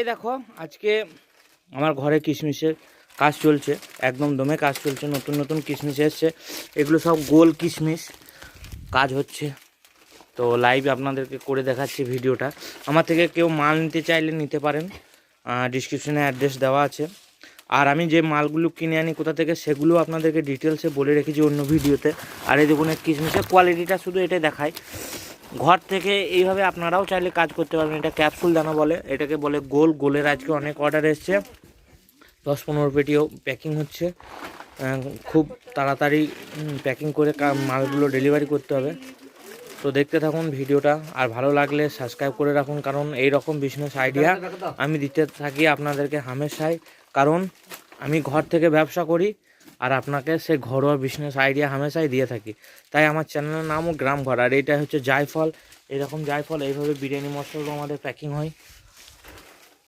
এই দেখো, আজকে আমার ঘরে কিশমিশের কাজ চলছে, একদম দমে কাজ চলছে, নতুন নতুন কিশমিশ এসছে, এগুলো সব গোল কিশমিশ, কাজ হচ্ছে। তো লাইভ আপনাদেরকে করে দেখাচ্ছি ভিডিওটা। আমার থেকে কেউ মাল নিতে চাইলে নিতে পারেন ডিসক্রিপশনে অ্যাড্রেস দেওয়া আছে। আর আমি যে মালগুলো কিনে আনি কোথা থেকে, সেগুলো আপনাদেরকে ডিটেলসে বলে রেখেছি অন্য ভিডিওতে। আর এই দেখুন কিশমিশের কোয়ালিটিটা শুধু এটাই দেখায়। ঘর থেকে এইভাবে আপনারাও চাইলে কাজ করতে পারবেন। এটা ক্যাপসুল দানা বলে। এটাকে বলে গোল। গোলের আজকে অনেক অর্ডার এসছে। দশ পনেরো পেটিও প্যাকিং হচ্ছে। খুব তাড়াতাড়ি প্যাকিং করে মালগুলো ডেলিভারি করতে হবে। তো দেখতে থাকুন ভিডিওটা। আর ভালো লাগলে সাবস্ক্রাইব করে রাখুন। কারণ এই রকম বিজনেস আইডিয়া আমি দিতে থাকি আপনাদেরকে হামেশাই। কারণ আমি ঘর থেকে ব্যবসা করি। আর আপনাকে সে ঘরোয়া বিজনেস আইডিয়া হামেশাই দিয়ে থাকি। তাই আমার চ্যানেলের নামও গ্রাম ঘর আর এটা হচ্ছে জায়ফল। এরকম জায়ফল, এইভাবে বিরিয়ানি মশলাগুলো আমাদের প্যাকিং হয়।